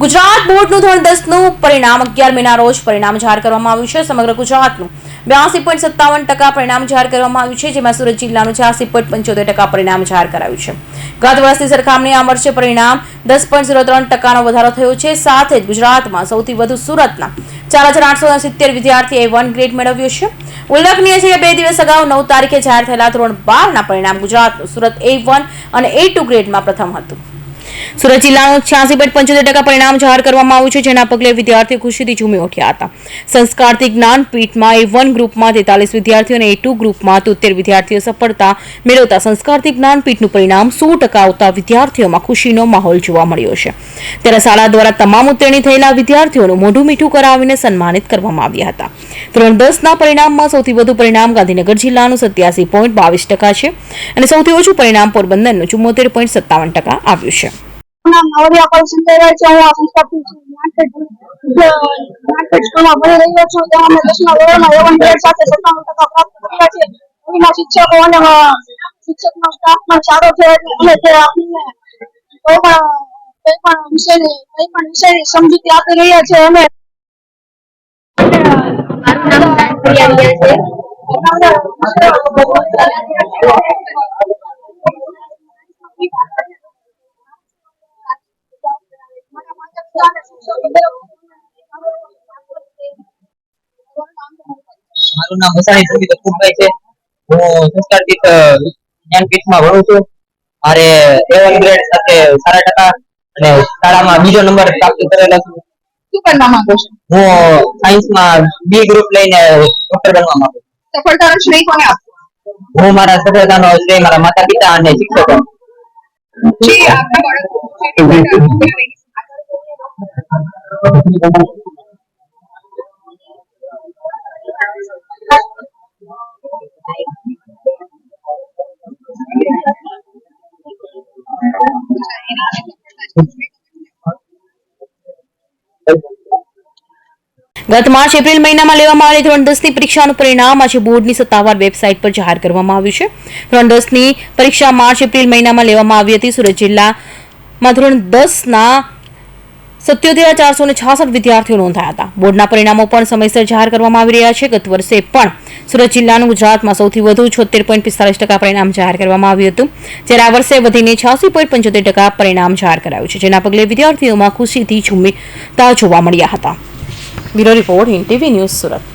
ગુજરાત બોર્ડનું ધોરણ દસનું પરિણામ અગિયાર મેના રોજ પરિણામ જાહેર કરવામાં આવ્યું છે. સમગ્ર ગુજરાતનું બ્યાસી પોઈન્ટ સત્તાવન ટકા પરિણામ જાહેર કરવામાં આવ્યું છે, જેમાં સુરત જિલ્લાનું છ્યાસી પોઈન્ટ પંચોતેર ટકા પરિણામ જાહેર કરાયું છે. ગત વર્ષની સરખામણી આ વર્ષે પરિણામ દસ પોઈન્ટ ઝીરો ત્રણ ટકાનો વધારો થયો છે. સાથે જ ગુજરાતમાં સૌથી વધુ સુરતના ચાર હજાર આઠસો સિત્તેર વિદ્યાર્થીએ વન ગ્રેડ મેળવ્યો છે. ઉલ્લેખનીય છે કે બે દિવસ અગાઉ નવ તારીખે જાહેર થયેલા ધોરણ બારના પરિણામ ગુજરાતનું સુરત એ વન અને એ ટુ ગ્રેડમાં પ્રથમ હતું. સુરત જિલ્લાનું છ્યાસી પોઈન્ટ પંચોતેર ટકા પરિણામ જાહેર કરવામાં આવ્યું છે, જેના પગલે વિદ્યાર્થીઓ ખુશીથી ઝૂમી ઉઠ્યા હતા. સંસ્કારથી જ્ઞાનપીઠમાં એ વન ગ્રુપમાં તેતાલીસ વિદ્યાર્થીઓ અને એ ટુ ગ્રુપમાં તોતેર વિદ્યાર્થીઓ સફળતા મેળવતા સંસ્કારથી જ્ઞાનપીઠનું પરિણામ સો ટકા આવતા વિદ્યાર્થીઓમાં ખુશીનો માહોલ જોવા મળ્યો છે. ત્યારે શાળા દ્વારા તમામ ઉત્તીર્ણ થયેલા વિદ્યાર્થીઓનું મોઢું મીઠું કરાવીને સન્માનિત કરવામાં આવ્યા હતા. ધોરણ દસના પરિણામમાં સૌથી વધુ પરિણામ ગાંધીનગર જિલ્લાનું સત્યાસી પોઈન્ટ બાવીસ ટકા છે અને સૌથી ઓછું પરિણામ પોરબંદરનું ચુમ્મોતેર પોઈન્ટ સત્તાવન ટકા આવ્યું છે. નામ નવરિયા કૌશિક કહેવાય છે. હું આ સંસ્થાપતિ છું. જ્ઞાનપીઠ સ્કૂલમાં ભણી રહ્યો છું. ત્યાં અમે દસમા ધોરણમાં એવન ગ્રેડ સાથે સત્તાણું ટકા પ્રાપ્ત કર્યા છે. અહીંના શિક્ષકો અને શિક્ષકનો સ્ટાફ પણ સારો છે. એટલે તે આપણને કોઈ પણ કોઈ પણ વિષયની કોઈ પણ વિષયની સમજૂતી આપી રહ્યા છે. અમે મારું નામ પ્રિયા છે. મારું નામ મસાણી સંગીત અપૂરભાઈ છે. હું સંસ્કાર પીઠ જ્ઞાનપીઠમાં ભણું છું. મારે એવન ગ્રેડ સાથે સારા ટકા અને શાળામાં બીજો નંબર પ્રાપ્ત કરેલો છું. શું કરવા માંગો છો? હું સાયન્સમાં બી ગ્રુપ લઈને ડોક્ટર બનવા માંગુ છું. સફળતાનો શ્રેય કોને આપવો હું મારા સફળતાનો શ્રેય મારા માતા પિતા અને શિક્ષકો. જે આપણા બાળકો. ગત માર્ચ, એપ્રિલ મહિનામાં લેવામાં આવેલી ધોરણ દસની પરીક્ષાનું પરિણામ આજે બોર્ડની સત્તાવાર વેબસાઇટ પર જાહેર કરવામાં આવ્યું છે. ધોરણ દસની પરીક્ષા માર્ચ, એપ્રિલ મહિનામાં લેવામાં આવી હતી. સુરત જિલ્લામાં ધોરણ દસના સત્યોતેર ચારસો ને છાસઠ વિદ્યાર્થીઓ નોંધાયા હતા. બોર્ડના પરિણામો પણ સમયસર જાહેર કરવામાં આવી રહ્યા છે. ગત વર્ષે પણ સુરત જિલ્લાનું ગુજરાતમાં સૌથી વધુ છોતેર પોઈન્ટ પિસ્તાલીસ ટકા પરિણામ જાહેર કરવામાં આવ્યું હતું, જ્યારે આ વર્ષે વધીને છ્યાસી પોઈન્ટ પંચોતેર ટકા પરિણામ જાહેર કરાયું છે, જેના પગલે વિદ્યાર્થીઓમાં ખુશીથી ઝૂમતા જોવા મળ્યા હતા. Bureau report in TV news Surat.